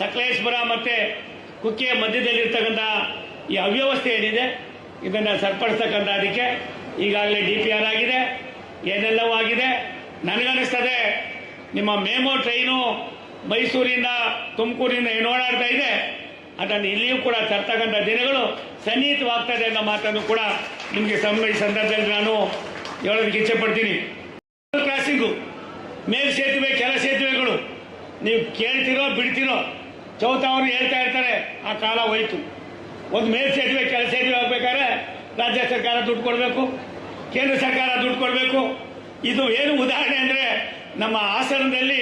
ಸಕಲೇಶ್ಪುರ ಮತ್ತು ಕುಕ್ಕೆಯ ಮಧ್ಯದಲ್ಲಿರ್ತಕ್ಕಂಥ ಈ ಅವ್ಯವಸ್ಥೆ ಏನಿದೆ, ಇದನ್ನು ಸರಿಪಡಿಸ್ತಕ್ಕಂಥ ಅದಕ್ಕೆ ಈಗಾಗಲೇ ಡಿ ಪಿ ಆರ್ ಆಗಿದೆ, ಏನೆಲ್ಲವೂ ಆಗಿದೆ. ನನಗನ್ನಿಸ್ತದೆ, ನಿಮ್ಮ ಮೇಮೋ ಟ್ರೈನು ಮೈಸೂರಿಂದ ತುಮಕೂರಿಂದ ಏನು ಓಡಾಡ್ತಾ ಇದೆ. ಅದನ್ನು ಇಲ್ಲಿಯೂ ಕೂಡ ತರ್ತಕ್ಕಂಥ ದಿನಗಳು ಸನ್ನಿಹಿತವಾಗ್ತದೆ ಅನ್ನೋ ಮಾತನ್ನು ಕೂಡ ನಿಮಗೆ ಸಮ ಈ ಸಂದರ್ಭದಲ್ಲಿ ನಾನು ಹೇಳೋದಕ್ಕೆ ಇಚ್ಛೆ ಪಡ್ತೀನಿ ಕ್ರಾಸಿಂಗು ಮೇಲ್ ಸೇತುವೆ ಕೆಲ ಸೇತುವೆಗಳು ನೀವು ಕೇಳ್ತಿರೋ, ಬಿಡ್ತಿರೋ ಚೌತಾವರು ಹೇಳ್ತಾ ಇರ್ತಾರೆ, ಆ ಕಾಲ ಹೋಯ್ತು. ಒಂದು ಮೇಲ್ ಸೇತುವೆ ಕೆಲ ಸೇತುವೆ ಆಗ್ಬೇಕಾದ್ರೆ ರಾಜ್ಯ ಸರ್ಕಾರ ದುಡ್ಡು ಕೊಡಬೇಕು, ಕೇಂದ್ರ ಸರ್ಕಾರ ದುಡ್ಡು ಕೊಡಬೇಕು. ಇದು ಏನು ಉದಾಹರಣೆ ಅಂದರೆ ನಮ್ಮ ಹಾಸನದಲ್ಲಿ,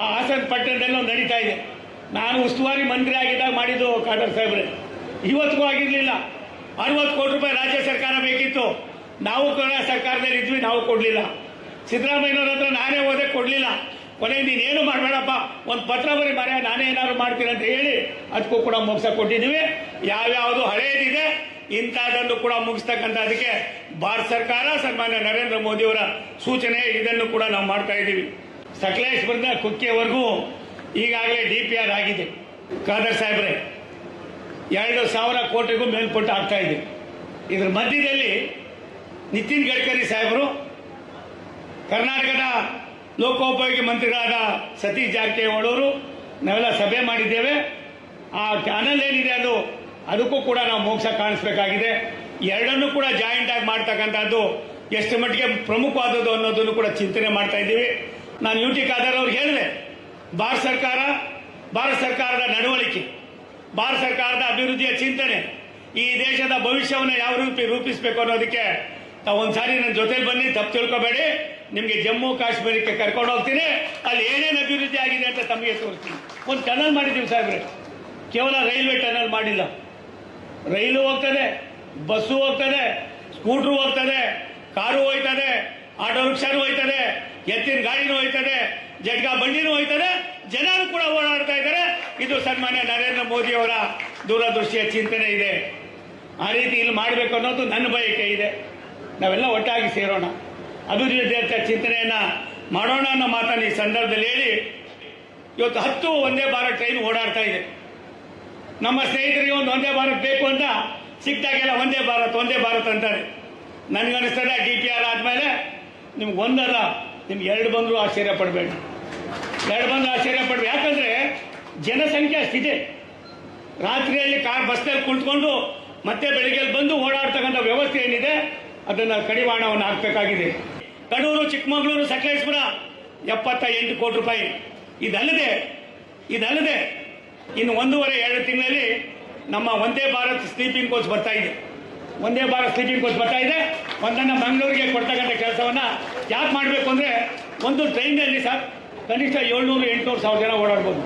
ಆ ಹಾಸನ ಪಟ್ಟಣದಲ್ಲಿ ಒಂದು ನಡೀತಾ ಇದೆ. ನಾನು ಉಸ್ತುವಾರಿ ಮಂತ್ರಿ ಆಗಿದ್ದಾಗ ಮಾಡಿದ್ದು ಖಾದರ್ ಸಾಹೇಬ್ರೆ. ಇವತ್ತಿಗೂ ಆಗಿರಲಿಲ್ಲ. ಅರವತ್ತು ಕೋಟಿ ರೂಪಾಯಿ ರಾಜ್ಯ ಸರ್ಕಾರ ಬೇಕಿತ್ತು. ನಾವು ಕೂಡ ಸರ್ಕಾರದಲ್ಲಿ ಇದ್ವಿ, ನಾವು ಕೊಡಲಿಲ್ಲ. ಸಿದ್ದರಾಮಯ್ಯನವ್ರ ಹತ್ರ ನಾನೇ ಕೊನೆಗೆ ನೀನೇನು ಮಾಡಬೇಡಪ್ಪ? ಒಂದು ಪತ್ರ ಬರೀ ಮರೆ, ನಾನೇ ಏನಾದ್ರು ಮಾಡ್ತೀನಿ ಅಂತ ಹೇಳಿ ಅದಕ್ಕೂ ಕೂಡ ಮೋಕ್ಷ ಕೊಟ್ಟಿದ್ದೀವಿ. ಯಾವ್ಯಾವುದು ಹಳೇದಿದೆ, ಇಂಥದ್ದನ್ನು ಕೂಡ ಮುಗಿಸ್ತಕ್ಕಂಥ ಅದಕ್ಕೆ ಭಾರತ ಸರ್ಕಾರ, ಸನ್ಮಾನ್ಯ ನರೇಂದ್ರ ಮೋದಿಯವರ ಸೂಚನೆ, ಇದನ್ನು ಕೂಡ ನಾವು ಮಾಡ್ತಾ ಇದ್ದೀವಿ. ಸಕಲೇಶ್ವರದ ಕುಕ್ಕೆವರೆಗೂ ಈಗಾಗಲೇ ಡಿ ಪಿ ಆರ್ ಆಗಿದೆ. ಖಾದರ್ ಸಾಹೇಬ್ರೆ, ಎರಡು ಸಾವಿರ ಕೋಟಿಗೂ ಮೇಲ್ಪಟ್ಟು ಆಗ್ತಾ ಇದೆ. ಇದ್ರ ಮಧ್ಯದಲ್ಲಿ ನಿತಿನ್ ಗಡ್ಕರಿ ಸಾಹೇಬರು, ಕರ್ನಾಟಕದ ಲೋಕೋಪಯೋಗಿ ಮಂತ್ರಿಗಳಾದ ಸತೀಶ್ ಜಾರಕಿಹೊಳಿ ಅವರು ನಾವೆಲ್ಲ ಸಭೆ ಮಾಡಿದ್ದೇವೆ. ಆ ಚಾನಲ್ ಏನಿದೆ ಅದು, ಅದಕ್ಕೂ ಕೂಡ ನಾವು ಮೋಕ್ಷ ಕಾಣಿಸ್ಬೇಕಾಗಿದೆ. ಎರಡನ್ನೂ ಕೂಡ ಜಾಯಿಂಟ್ ಆಗಿ ಮಾಡ್ತಕ್ಕಂಥದ್ದು ಎಷ್ಟು ಮಟ್ಟಿಗೆ ಪ್ರಮುಖವಾದದ್ದು ಅನ್ನೋದನ್ನು ಕೂಡ ಚಿಂತನೆ ಮಾಡ್ತಾ ಇದ್ದೀವಿ. ನಾನು ಯು ಟಿ ಖಾದರ್ ಅವ್ರಿಗೆ ಹೇಳಿದೆ, ಭಾರತ ಸರ್ಕಾರ, ಭಾರತ ಸರ್ಕಾರದ ನಡವಳಿಕೆ, ಭಾರತ ಸರ್ಕಾರದ ಅಭಿವೃದ್ಧಿಯ ಚಿಂತನೆ, ಈ ದೇಶದ ಭವಿಷ್ಯವನ್ನು ಯಾವ ರೂಪಿ ರೂಪಿಸಬೇಕು ಅನ್ನೋದಕ್ಕೆ ಒಂದ್ಸಾರಿ ನನ್ನ ಜೊತೆಲಿ ಬನ್ನಿ, ತಪ್ಪು ತಿಳ್ಕೊಬೇಡಿ. ನಿಮಗೆ ಜಮ್ಮು ಕಾಶ್ಮೀರಕ್ಕೆ ಕರ್ಕೊಂಡು ಹೋಗ್ತೀನಿ. ಅಲ್ಲಿ ಏನೇನು ಅಭಿವೃದ್ಧಿ ಆಗಿದೆ ಅಂತ ತಮಗೆ ತೋರಿಸ್ತೀನಿ. ಒಂದು ಟನಲ್ ಮಾಡಿದ್ದೀವಿ ಸಾಹೇಬ್ರೆ. ಕೇವಲ ರೈಲ್ವೆ ಟನಲ್ ಮಾಡಿಲ್ಲ. ರೈಲು ಹೋಗ್ತದೆ, ಬಸ್ಸು ಹೋಗ್ತದೆ, ಸ್ಕೂಟ್ರು ಹೋಗ್ತದೆ, ಕಾರು ಹೋಯ್ತದೆ, ಆಟೋ ರಿಕ್ಷಾನು ಹೋಯ್ತದೆ, ಎತ್ತಿನ ಗಾಡಿನೂ ಹೋಯ್ತದೆ ಜಟ್ಕಾ ಬಂಡಿನೂ ಹೋಯ್ತದೆ, ಜನರು ಕೂಡ ಓಡಾಡ್ತಾ ಇದ್ದಾರೆ. ಇದು ಸನ್ಮಾನ್ಯ ನರೇಂದ್ರ ಮೋದಿ ಅವರ ದೂರದೃಷ್ಟಿಯ ಚಿಂತನೆ ಇದೆ. ಆ ರೀತಿ ಇಲ್ಲಿ ಮಾಡಬೇಕು ಅನ್ನೋದು ನನ್ನ ಬಯಕೆ ಇದೆ. ನಾವೆಲ್ಲ ಒಟ್ಟಾಗಿ ಸೇರೋಣ. ಅಭಿವೃದ್ಧಿಯ ಚಿಂತನೆಯನ್ನು ಮಾಡೋಣ ಅನ್ನೋ ಮಾತನ್ನು ಈ ಸಂದರ್ಭದಲ್ಲಿ ಹೇಳಿ ಇವತ್ತು ಹತ್ತು ಒಂದೇ ಭಾರತ್ ಟ್ರೈನ್ ಓಡಾಡ್ತಾ ಇದೆ. ನಮ್ಮ ಸ್ನೇಹಿತರಿಗೆ ಒಂದು ಒಂದೇ ಭಾರತ್ ಬೇಕು ಅಂತ ಸಿಕ್ತಾಗೆಲ್ಲ ಒಂದೇ ಭಾರತ್ ಒಂದೇ ಭಾರತ್ ಅಂತಾರೆ. ನನಗನ್ನಿಸ್ತದೆ ಡಿ ಪಿ ಆರ್ ಆದಮೇಲೆ ನಿಮ್ಗೆ ಒಂದಲ್ಲ, ನಿಮ್ಗೆ ಎರಡು ಬಂದರೂ ಆಶ್ಚರ್ಯ ಪಡಬೇಡಿ. ಎರಡು ಬಂದರೂ ಆಶ್ಚರ್ಯ ಪಡಬೇಕು ಯಾಕಂದರೆ ಜನಸಂಖ್ಯೆ ಅಷ್ಟಿದೆ. ರಾತ್ರಿಯಲ್ಲಿ ಕಾರ್ ಬಸ್ನಲ್ಲಿ ಕುಳಿತುಕೊಂಡು ಮತ್ತೆ ಬೆಳಿಗ್ಗೆ ಬಂದು ಓಡಾಡ್ತಕ್ಕಂಥ ವ್ಯವಸ್ಥೆ ಏನಿದೆ? ಅದನ್ನು ಕಡಿವಾಣವನ್ನು ಹಾಕಬೇಕಾಗಿದೆ. ಕಡೂರು, ಚಿಕ್ಕಮಗಳೂರು, ಸಕಲೇಶ್ಪುರ ಎಪ್ಪತ್ತ ಎಂಟು ಕೋಟಿ ರೂಪಾಯಿ. ಇದಲ್ಲದೆ ಇದಲ್ಲದೆ ಇನ್ನು ಒಂದೂವರೆ, ಎರಡು ತಿಂಗಳಲ್ಲಿ ನಮ್ಮ ಒಂದೇ ಭಾರತ್ ಸ್ಲೀಪಿಂಗ್ ಕೋಚ್ ಬರ್ತಾ ಇದೆ. ಒಂದೇ ಭಾರತ್ ಸ್ಲೀಪಿಂಗ್ ಕೋಚ್ ಬರ್ತಾ ಇದೆ. ಒಂದನ್ನು ಮಂಗಳೂರಿಗೆ ಕೊಡ್ತಕ್ಕಂಥ ಕೆಲಸವನ್ನು ಯಾಕೆ ಮಾಡಬೇಕು ಅಂದರೆ ಒಂದು ಟ್ರೈನಲ್ಲಿ ಸರ್, ಕನಿಷ್ಠ ಏಳ್ನೂರು, ಎಂಟುನೂರು ಸಾವಿರ ಜನ ಓಡಾಡ್ಬೋದು.